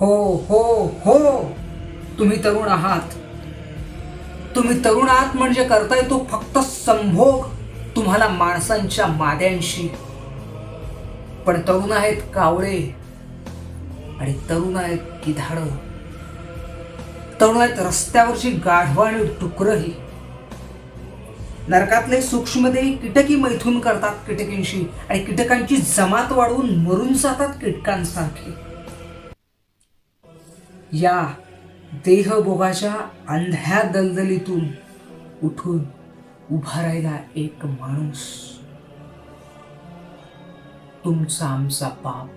हो हो हो. तुम्ही तरुण आहात. तुम्ही तरुण आहात म्हणजे करताय तो फक्त संभोग तुम्हाला माणसांच्या माद्यांशी. पण तरुण आहेत कावळे आणि तरुण आहेत किधाड. तरुण आहेत रस्त्यावरची गाढवा आणि डुकरंही नरकातले सूक्ष्मदेही कीटकी मैथून करतात कीटकींशी आणि कीटकांची जमात वाढवून मरून जातात कीटकांसारखे. या देहभोगाच्या अंध्या दलदलीतून उठून उभा राहिला एक माणूस. तुमचा आमचा पाप.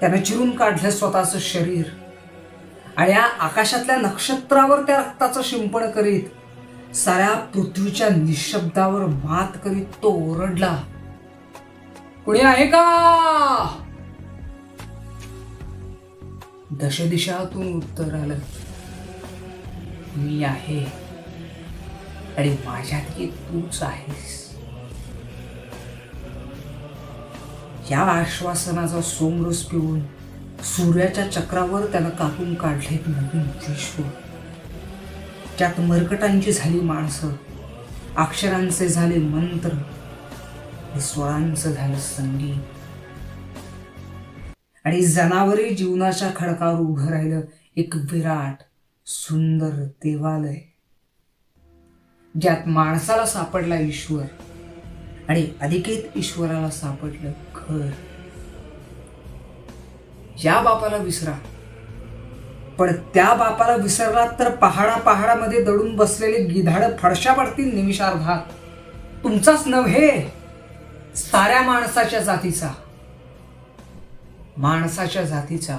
त्यानं चिरून काढलं स्वतःचं शरीर आणि या आकाशातल्या नक्षत्रावर त्या रक्ताचं शिंपण करीत साऱ्या पृथ्वीच्या निशब्दावर मात करीत तो ओरडला कुणी आहे का? दशदिशातून उत्तर आलं. मी आहे आणि माझ्यातली तूच आहेस. या आश्वासनाचा सोमरस पिऊन सूर्याच्या चक्रावर त्यानं कापून काढले नवीन विश्व. त्यात मरकटांची झाली माणसं अक्षरांचे झाले मंत्र स्वरांचं झालं संगीत. आणि जनावरी जीवनाच्या खडकावर उभं राहिलं. एक विराट सुंदर देवालय. ज्यात माणसाला सापडला ईश्वर आणि अधिकेत ईश्वराला सापडलं घर. या बापाला विसरा. पण त्या बापाला विसरलात तर पहाडा पहाडामध्ये दडून बसलेले गिधाड फडशा पडतील निमिषार्धात. तुमचाच नव्हे साऱ्या माणसाच्या जातीचा. माणसाच्या जातीचा